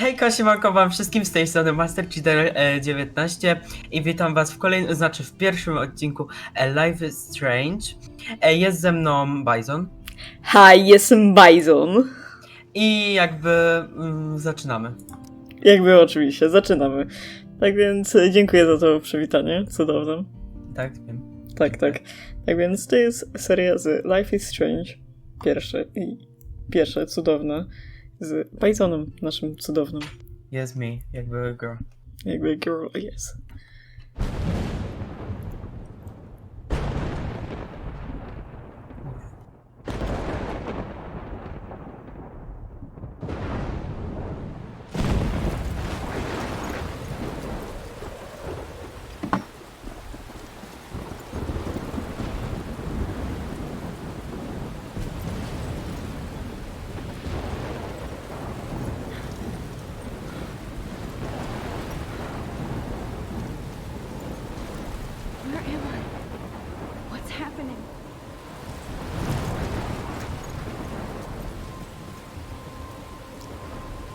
Hejka, siemanko wam wszystkim z tej strony Master Cheater e, 19 i witam was w kolejnym, znaczy w pierwszym odcinku e, Life is Strange. E, jest ze mną Bison Hi, jestem Bison. i jakby mm, zaczynamy. Jakby oczywiście, zaczynamy. Tak więc dziękuję za to przywitanie, cudowne. Tak, wiem. Tak, tak. Tak więc to jest seria z Life is Strange. Pierwsze i pierwsze, cudowne. Z Bisonem, naszym cudownym. Jest mi, jakby girl. Jakby girl jest. Where am I? What's happening?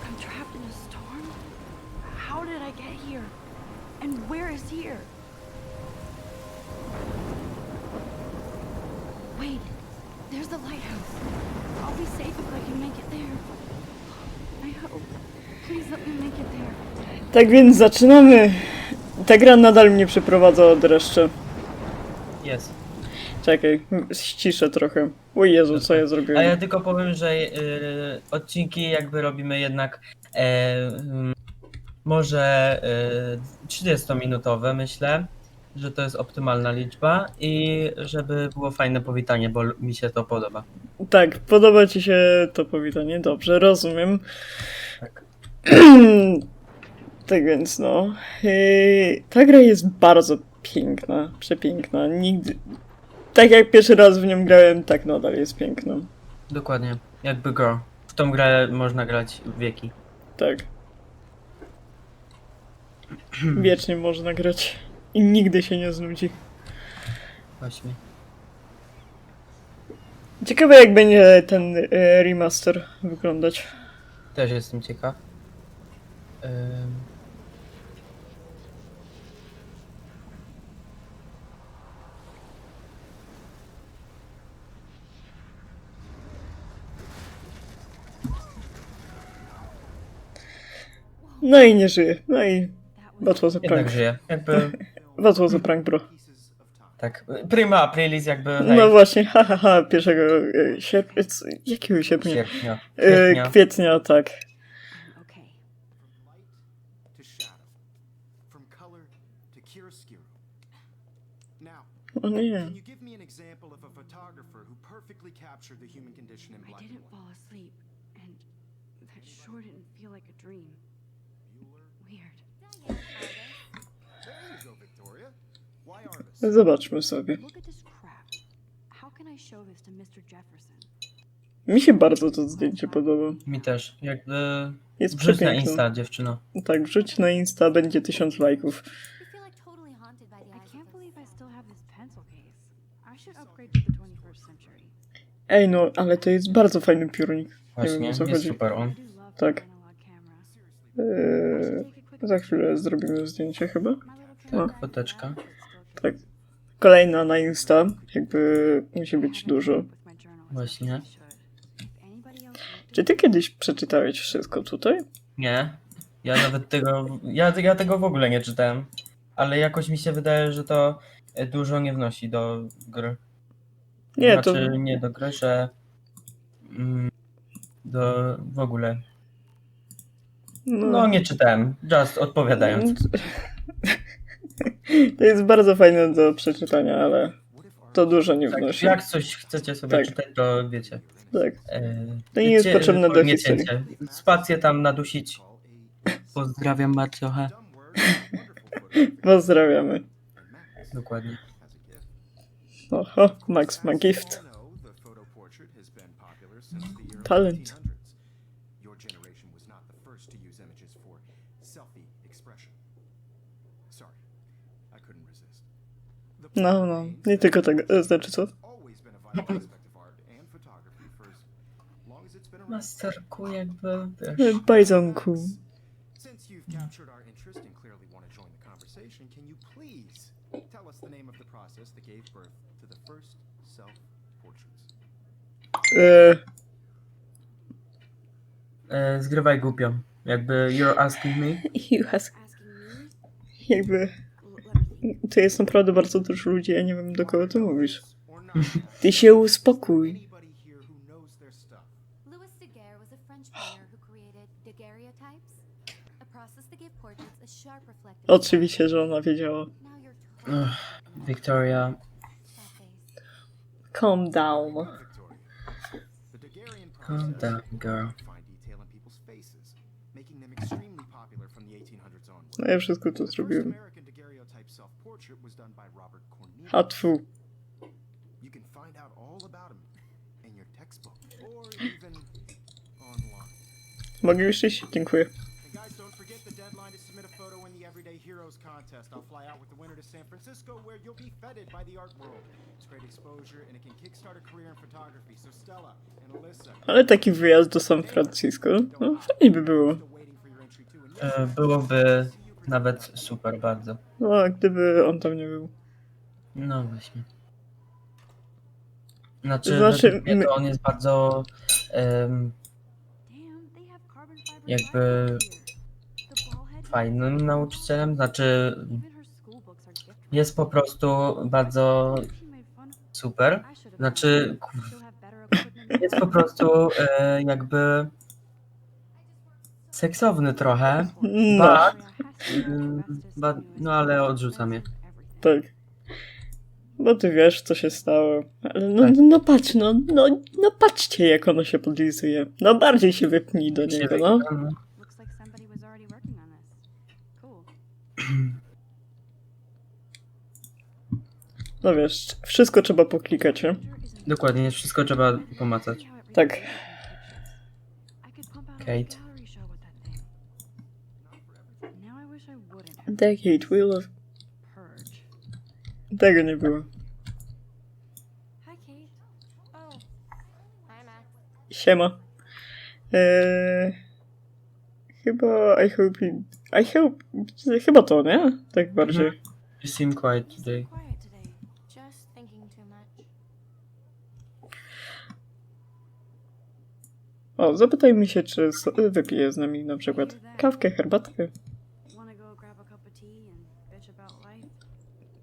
I'm trapped in a storm? How did I get here? And where is here? Wait, there's the lighthouse. I'll be safe if I can make it there. I hope. Please let me make it there. Tak więc zaczynamy. Ta gra nadal mnie przeprowadza od dreszcze. Jest. Czekaj, ściszę trochę. O Jezu, co ja A zrobiłem? ja tylko powiem, że y, odcinki jakby robimy jednak e, mm, może y, 30-minutowe myślę, że to jest optymalna liczba i żeby było fajne powitanie, bo mi się to podoba. Tak, podoba ci się to powitanie? Dobrze, rozumiem. Tak. tak więc no. Yy, ta gra jest bardzo piękna, przepiękna. Nigdy. Tak jak pierwszy raz w nią grałem, tak nadal jest piękna. Dokładnie, jakby girl. W tą grę można grać wieki. Tak. Wiecznie można grać. I nigdy się nie znudzi. Właśnie. Ciekawe jak będzie ten e, remaster wyglądać. Też jestem ciekaw. Ym, No i nie żyje. No i That was a Jednak prank. żyje. Jakby, What was a prank, bro. tak. Prima aprilis jakby No właśnie, ha, ha, ha, pierwszego e, sierpnia, jakiego sierpnia? sierpnia. E, Kwietnia. kwietnia, tak. O nie. can you give me an example of a photographer who perfectly captured the human condition in I didn't fall asleep, and that sure didn't feel like a dream. Weird. There you go, Victoria. Why artists? Zobaczmy sobie. Look at this crap. How can I show this to Mr. Jefferson? Mi się bardzo to zdjęcie podoba. Mi też. Jakby. Jest Wrzuć na przepiękne. Insta, dziewczyno. Tak, wrzuć na Insta, będzie tysiąc lajków. You feel like totally haunted by the I eyes can't of believe I this. still have this pencil case. I should upgrade to the 21st century. Ej no, ale to jest bardzo fajny piórnik. Właśnie, wiem, o co jest chodzi. super on. Tak. Eee, za chwilę zrobimy zdjęcie chyba. Trip Foteczka. Tak. Kolejna na Insta. Jakby musi być dużo. Właśnie. Czy ty kiedyś przeczytałeś wszystko tutaj? Nie. Ja nawet tego. Ja, ja tego w ogóle nie czytałem. Ale jakoś mi się wydaje, że to dużo nie wnosi do gry. Nie, to... znaczy, nie do gry, że. Mm, do w ogóle. No nie czytałem. Just odpowiadając. To jest bardzo fajne do przeczytania, ale to dużo nie Tak, wnosi. jak coś chcecie sobie Tak. czytać, to wiecie. Tak. E, To nie jest potrzebne do historii. Spację tam nadusić. Pozdrawiam Marciocha. Pozdrawiamy. Dokładnie. Oho, Max ma gift. all name of the process that gave birth to the first self-portraits? E, E, zgrywaj głupio. Jakby you're asking me. you ask, jakby, L- let me think. To jest naprawdę bardzo dużo ludzi, ja nie wiem do kogo ty mówisz. Ty się uspokój. Oczywiście, że ona wiedziała. Ugh, Victoria. Calm down. Calm down, girl. fine detail in people's faces, making them extremely popular from the 1800s onward. No ja wszystko to zrobiłem. Was done by Robert Cornelius. Hatfu. You can find out all about him in your textbook or even online. Mogę już iść? Dziękuję. And guys, don't forget the deadline to submit a photo in the Everyday Heroes contest. I'll fly out with the winner to San Francisco, where you'll be feted by the art world. It's great exposure, and it can kickstart a career in photography. So Stella and Alyssa, Ale taki wyjazd do San Francisco, no fajnie by było. E, byłoby nawet super bardzo. No, a gdyby on tam nie był. No właśnie. Znaczy, Znaczy, mnie my- to on jest bardzo fiber jakby fajnym nauczycielem. Znaczy, jest po prostu bardzo super. Znaczy, jest po prostu e, jakby seksowny trochę. No, Ba- ba- no ale odrzucam je. tak. Bo ty wiesz, co się stało. Ale no, Tak. no patrz, no, no, no patrzcie, jak ono się podlizuje. No bardziej się wypnij do Się niego, no. No wiesz, wszystko trzeba poklikać, nie? Dokładnie, wszystko trzeba pomacać. Tak. Kate. Decade Wheel of... Purge. Tego nie było. Siema. Eee, chyba I hope he... I hope... Chyba to, nie? Tak bardziej. You seem quiet You seem quiet today. O, zapytajmy się, czy wypije z nami na przykład kawkę, herbatkę. Wanna go grab a cup of tea and bitch about life?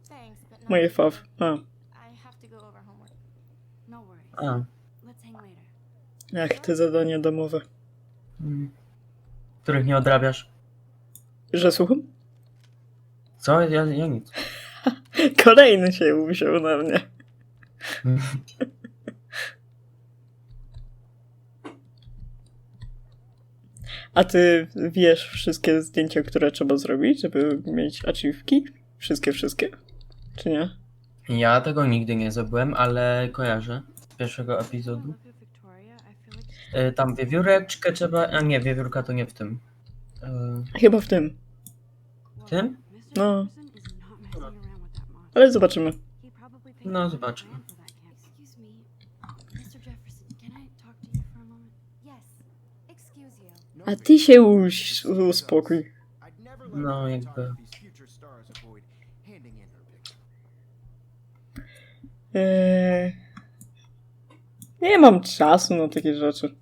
Thanks, but not Moje faw. A. No. A, ach, te zadania domowe. mm. których nie odrabiasz. Że słucham? Co? Ja, ja nic. Kolejny się uwziął na mnie. A ty wiesz wszystkie zdjęcia, które trzeba zrobić, żeby mieć achievki? Wszystkie, wszystkie? Czy nie? Ja tego nigdy nie zrobiłem, ale kojarzę z pierwszego epizodu. E, Tam wiewióreczkę trzeba. A nie, wiewiórka to nie w tym. E, Chyba w tym. Tym? No. Ale zobaczymy. No, zobaczymy. plan for that camp. Excuse me. Mr. Jefferson, can I talk to you for a moment? Yes. Excuse you. A ty się uś- uspokój. No, jakby- Eee... Nie mam czasu na takie rzeczy.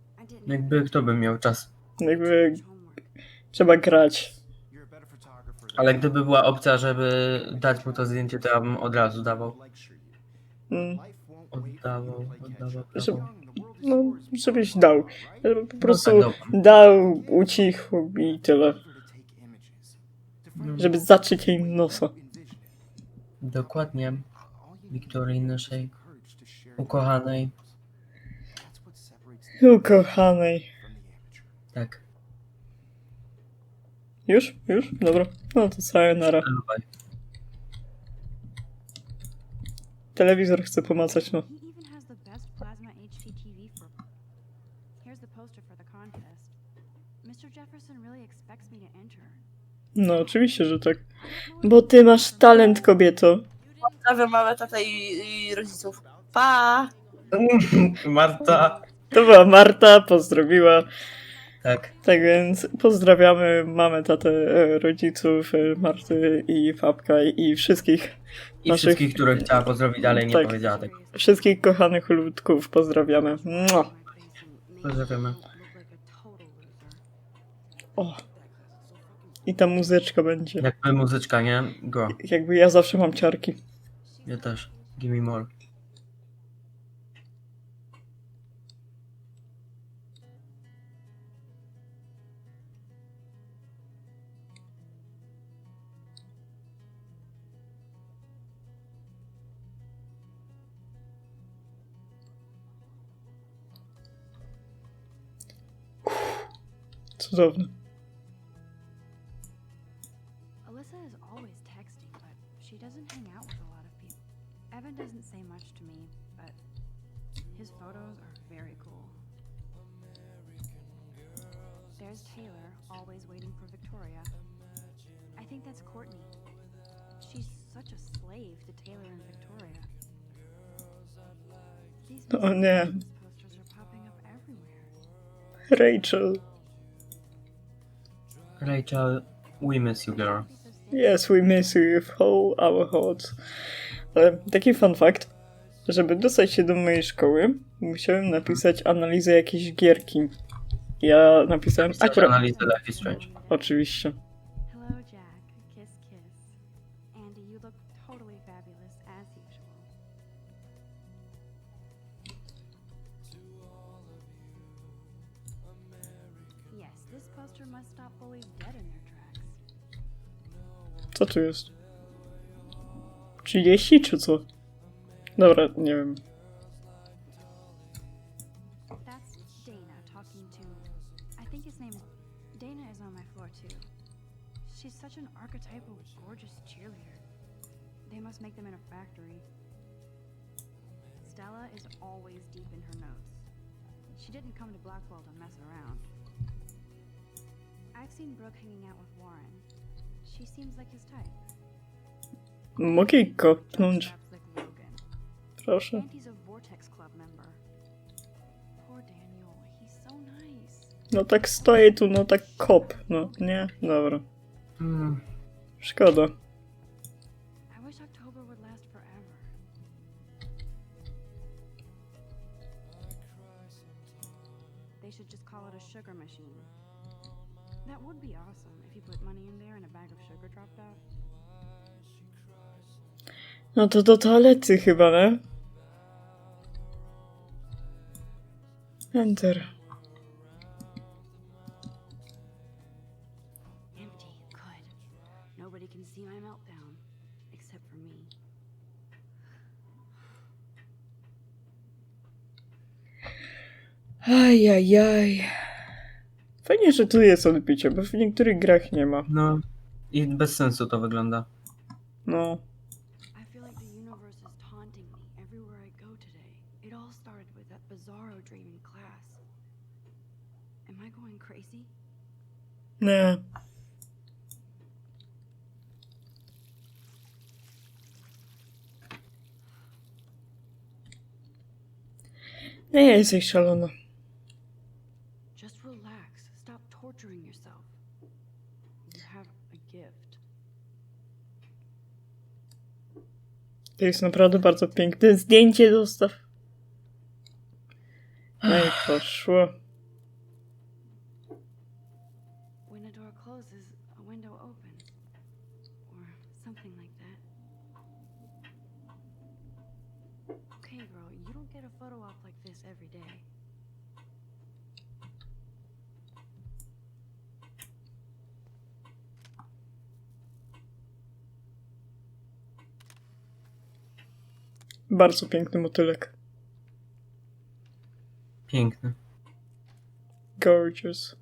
Jakby kto by miał czas. Jakby trzeba grać. Ale gdyby była opcja, żeby dać mu to zdjęcie, to ja bym od razu dawał. Mm. Oddawał, catch oddawał. Żeby- no, żebyś dał. Po prostu No tak, dał, ucichł i tyle. Find Żeby zacząć jej nosa. Dokładnie. Wiktorii naszej ukochanej. Ukochanej. Tak. Już? Już? Dobra. No to sayonara. Dawaj. Telewizor chce pomacać, no. No oczywiście, że tak. Bo ty masz talent, kobieto. Pozdrawiam mamę, tatę i, i rodziców. Pa! Marta. To była Marta, pozdrowiła. Tak. Tak więc pozdrawiamy mamę, tatę, e, rodziców, e, Marty i Fabka i wszystkich, I Naszych- wszystkich, których chciała pozdrowić, ale nie Tak. powiedziała tego. wszystkich kochanych ludków pozdrawiamy. Mua. Pozdrawiamy. O. I ta muzyczka będzie. Jakby muzyczka, nie? Go. Jakby ja zawsze mam ciarki. Ja też. Give me more. Cudowne. Alyssa is always texting, but she doesn't hang out with a lot of people. Evan doesn't say much to me, but his photos are very cool. There's Taylor, always waiting for Victoria. I think that's Courtney. She's such a slave to Taylor and Victoria. These Oh, Missing nie. Posters are popping up everywhere. Rachel. Rachel, we miss you, girl. Yes, we miss you with all our hearts. Ale taki fun fact, żeby dostać się do mojej szkoły, musiałem napisać analizę jakiejś gierki. Ja napisałem Akurat... akurat... analizę Life is Strange. Oczywiście. Co tu jest? 30 czy co? Dobra, nie wiem. Daniel, he's so nice. No tak stoję tu, no tak kop. No, nie? Dobra. Mm. Szkoda. That would be awesome if you put money in there and a bag of sugar dropped out. No to do toalety chyba, ne? Enter. Empty, good. Nobody can see my meltdown, except for me. Ajajaj. Fajnie, że tu jest odbicie, bo w niektórych grach nie ma. No. I bez sensu to wygląda. No. I feel like the universe is taunting me everywhere I go today. It all started with that bizarro dream in class. Am I going crazy? Nie. Nie jesteś szalona. Just relax. Stop torturing yourself. You have a gift. To jest naprawdę bardzo piękne zdjęcie, dostaw. No i poszło. When a door closes, a window opens. Or something like that. Okay, girl, you don't get a photo op like this every day. Bardzo piękny motylek. Piękny. Gorgeous.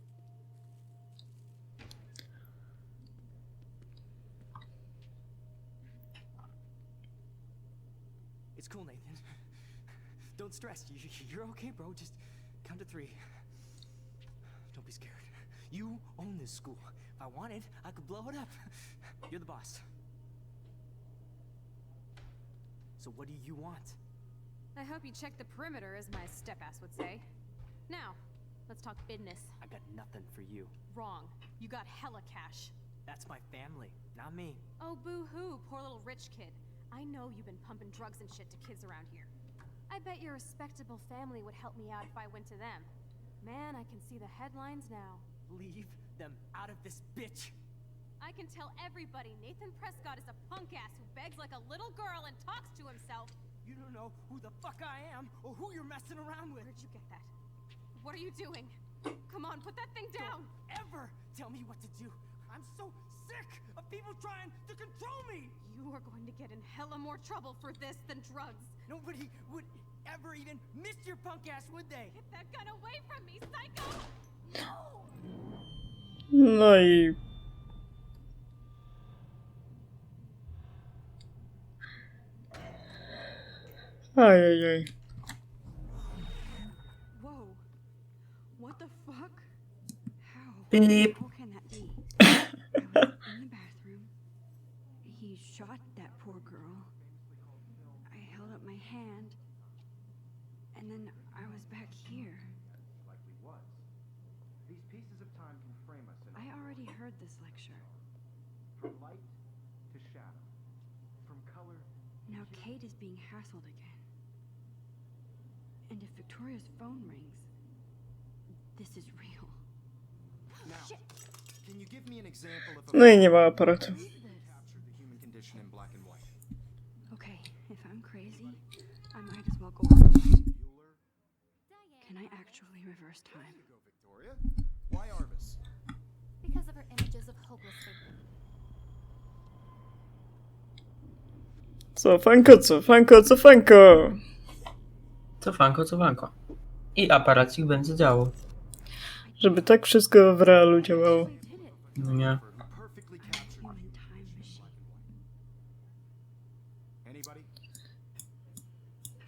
It's cool, Nathan. Don't stress. You're okay, bro. Just count to three. Don't be scared. You own this school. If I wanted, I could blow it up. You're the boss. So what do you want? I hope you check the perimeter, as my step ass would say. Now, let's talk business. I got nothing for you. Wrong. You got hella cash. That's my family, not me. Oh, boo hoo, poor little rich kid. I know you've been pumping drugs and shit to kids around here. I bet your respectable family would help me out if I went to them. Man, I can see the headlines now. Leave them out of this bitch. I can tell everybody Nathan Prescott is a punk ass who begs like a little girl and talks to himself. You don't know who the fuck I am or who you're messing around with. Where'd you get that? What are you doing? Come on, put that thing down! Ever tell me what to do. I'm so sick of people trying to control me. You are going to get in hella more trouble for this than drugs. Nobody would ever even miss your punk ass, would they? Get that gun away from me, psycho! No i... Ajajaj. Whoa. What the fuck? How? Beep. How can that be? I was in the bathroom. He shot that poor girl. I held up my hand. And then I was back here. Likely was. These pieces of time can frame us I already heard this lecture. from light to shadow, from color. Now Kate is being hassled again. And if Victoria's phone rings, this is real. Now, can you give me an example of No a i nie ma aparatu. What is this? captured the human condition in black and white? Okay, if I'm crazy, I might as well go on. Bueller. Can I actually reverse time? Victoria. Why Arvis? Because of her images of hopeless figure. Cofanko, cofanko, cofanko. Cofanko, cofanko. I aparacik będzie działał. Żeby tak wszystko w realu działało. No nie.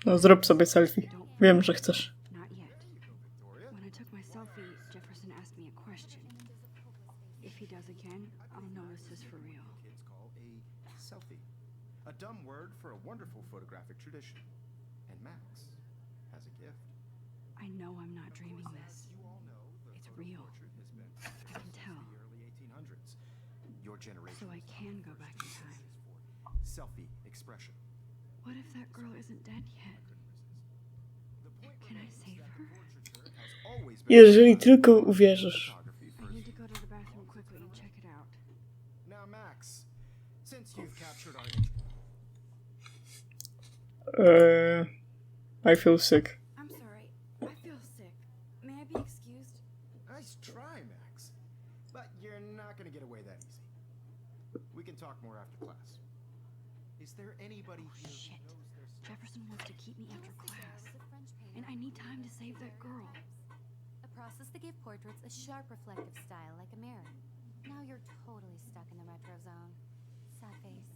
No zrób sobie selfie. Wiem, że chcesz. Not yet. Victoria? When I took my selfie, Jefferson asked me a question. If he does again, I'll know this is for real. Kids call a selfie. A dumb word for a wonderful photographic tradition. And Max has a gift. I know I'm not dreaming this. You all know the It's photo real. portrait has been I can tell. the early 1800s. Your generation So I can go back in time. selfie expression. What if that girl isn't dead yet? Can I save her? Jeżeli tylko uwierzysz. photography I first. need to go to the bathroom quickly and check it out. Now, Max, since you've captured our interest, Eee, I feel sick. I'm sorry. I feel sick. May I be excused? nice try, Max, but you're not going to get away that easy. We can talk more after class. Anybody here Shit. Jefferson wants to keep me after class. And I need time to save that girl. A process that gave portraits a sharp reflective style like a mirror. Now you're totally stuck in the retro zone. Sad face.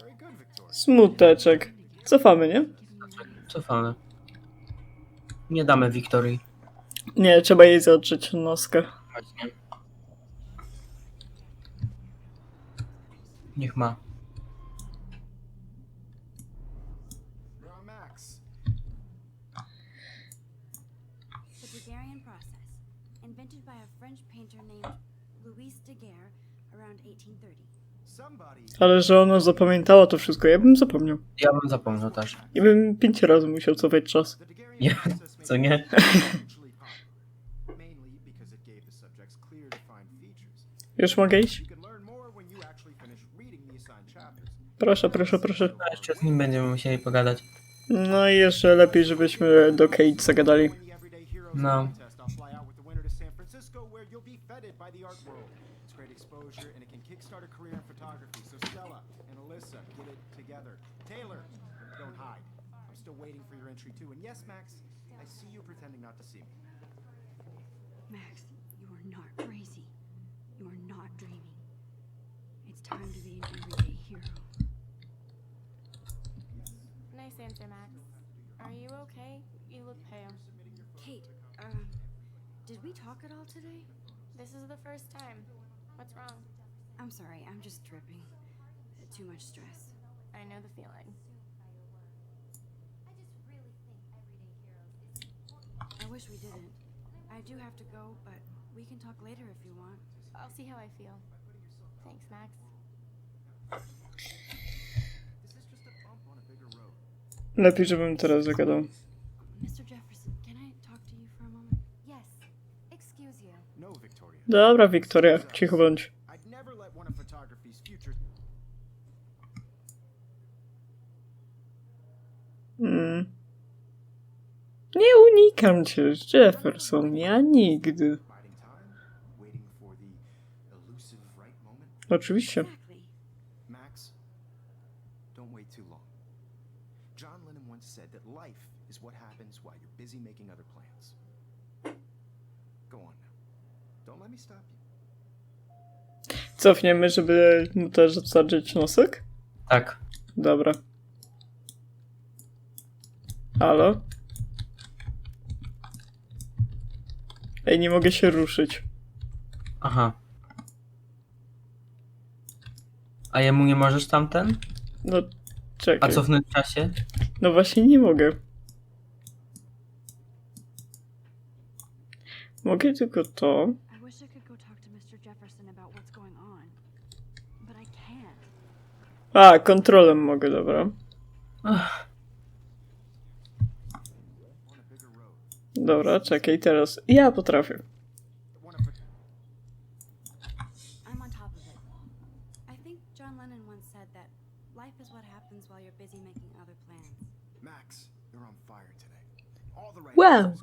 Very good, Victoria. Smuteczek. Cofamy, nie? Cofamy. Nie damy Wiktorii. Nie, trzeba jej zadrzeć noskę. Niech ma. Ale że ona zapamiętała to wszystko, ja bym zapomniał. Ja bym zapomniał też. Ja bym pięć razy musiał cofać czas. Made co nie? Już mogę iść? Proszę, proszę, proszę. A jeszcze z nim będziemy musieli pogadać. No i jeszcze lepiej, żebyśmy do Kate zagadali. No. Contest. I'll fly out with the winner to San Francisco, where you'll be feted by the art world. It's great exposure, and it can kickstart a career in photography. So Stella and Alyssa, get it together. Taylor, don't hide. I'm still waiting for your entry too. And yes, Max, I see you pretending not to see me. Max, you are not crazy. You are not dreaming. It's time to be an everyday hero. Nice answer, Max. Are you okay? You look pale. Kate, um, did we talk at all today? This is the first time. What's wrong? I'm sorry, I'm just dripping. Too much stress. I know the feeling. I just really think Everyday Heroes is I wish we didn't. I I do have to go, but we can talk later if you want. I'll see how I feel. Thanks, Max. This is just a bump on a bigger road. Lepiej, żebym teraz zagadał. Dobra, Wiktoria, cicho bądź. Mm. Nie unikam cię, Jefferson, ja nigdy. biding time, waiting for the elusive right moment. Oczywiście. Exactly. Max, don't wait too long. John Lennon once said that life is what happens while you're busy making other plans. Go on now. Don't let me stop you. Cofniemy, żeby mu też zasadzić nosek? Tak. Dobra. Halo? Ej, nie mogę się ruszyć. Aha. A jemu nie możesz tamten? No, A czekaj. cofnąć w czasie? No właśnie nie mogę. Mogę tylko to. I wish I could go talk to Mr. Jefferson about what's going on. But I can't. A, kontrolem mogę, dobra. Ach. Dobra, czekaj, teraz. Ja potrafię. Wow.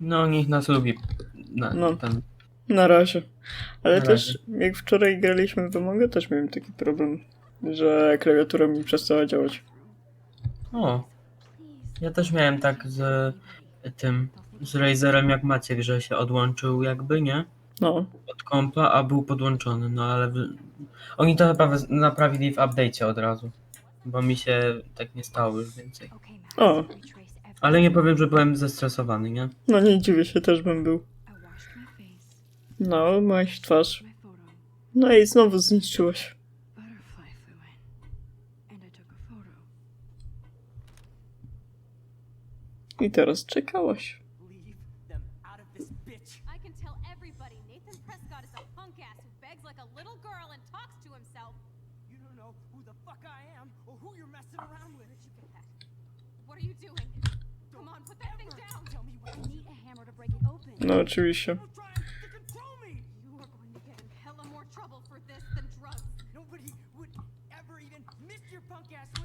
no niech nas lubi. Na, No. Ten. Na razie. Ale Na też, jak wczoraj graliśmy w Among też miałem taki problem, że klawiatura mi przestała działać. O, ja też miałem tak z tym, z Razerem jak Maciek, że się odłączył jakby, nie? No, Od kompa, a był podłączony, no ale w... oni to chyba naprawili w update'cie od razu. Bo mi się tak nie stało już więcej. O. Ale nie powiem, że byłem zestresowany, nie? no nie dziwię się, też bym był. I washed my face, No, myłaś twarz. No i znowu and I teraz czekałaś. No oczywiście.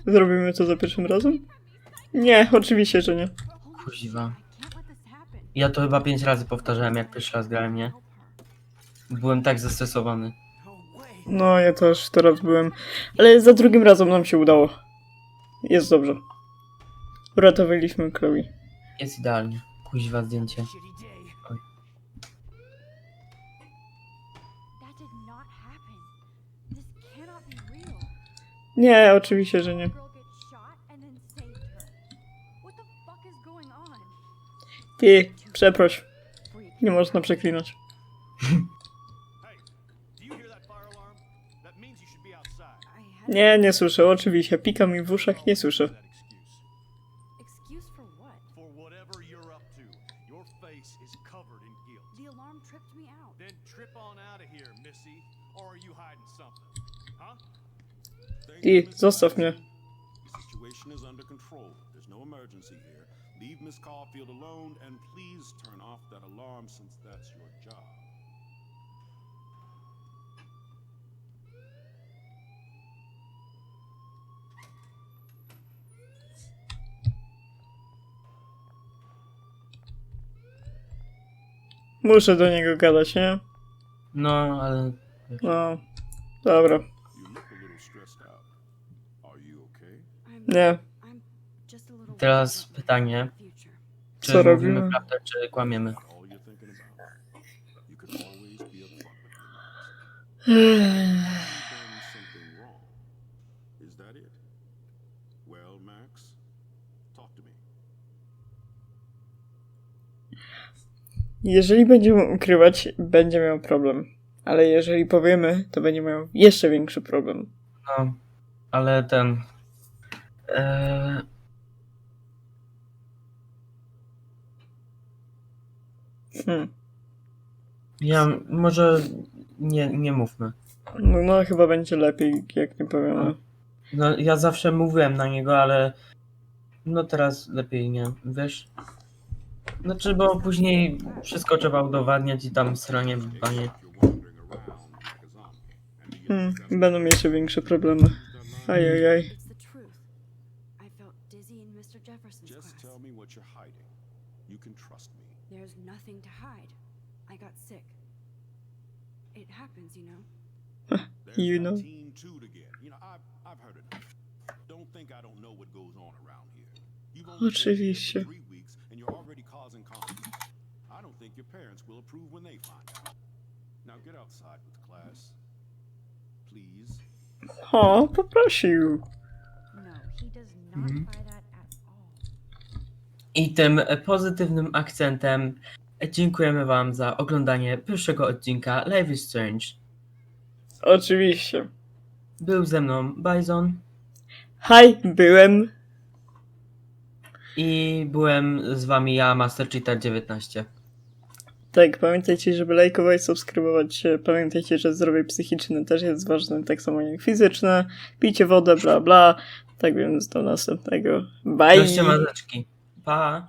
Zrobimy to za pierwszym razem? Nie, oczywiście, że nie. Kuźwa. Ja to chyba pięć razy powtarzałem, jak pierwszy raz grałem, nie? Byłem tak zestresowany. No ja też teraz byłem. Ale za drugim razem nam się udało. Jest dobrze. Uratowaliśmy Chloe. Jest idealnie. Kuźwa zdjęcie. Shitty Nie, oczywiście, że nie. Ty, przeproś. Nie można przeklinać. Nie, nie słyszę, oczywiście. Pika mi w uszach, nie słyszę. That excuse. excuse for what? For whatever you're up to, your face is covered in guilt. The alarm tripped me out. Then trip on out of here, Missy. Or are you hiding something? Huh? Ty, zostaw mnie. No emergency here. Leave Miss Caulfield alone and please turn off that alarm since that's your job. Muszę do niego gadać, nie? No, ale No. Dobra. You look a little stressed out. Are you okay? I'm, Nie. Teraz pytanie. czy Co mówimy robimy? prawdę, czy kłamiemy? Jeżeli będziemy ukrywać, będzie miał problem. Ale jeżeli powiemy, to będzie miał jeszcze większy problem. No, ale ten. Eee... Hmm. Ja może nie, nie mówmy. No, no chyba będzie lepiej, jak nie powiemy. No. no ja zawsze mówiłem na niego, ale no teraz lepiej nie, wiesz? Znaczy, bo później wszystko trzeba udowadniać i tam sranie banie. Hmm, będą mieć większe problemy. Ajajaj. No, he does not Mhm. buy that at all. I tym pozytywnym akcentem dziękujemy Wam za oglądanie pierwszego odcinka Life is Strange. Oczywiście. Był ze mną Bison Hej, byłem. i byłem z Wami ja, Master Cheater 19. Tak, pamiętajcie, żeby lajkować, subskrybować. Pamiętajcie, że zdrowie psychiczne też jest ważne, tak samo jak fizyczne. Pijcie wodę, bla bla. Tak więc do naszego. Bye! Noście mazeczki. Pa!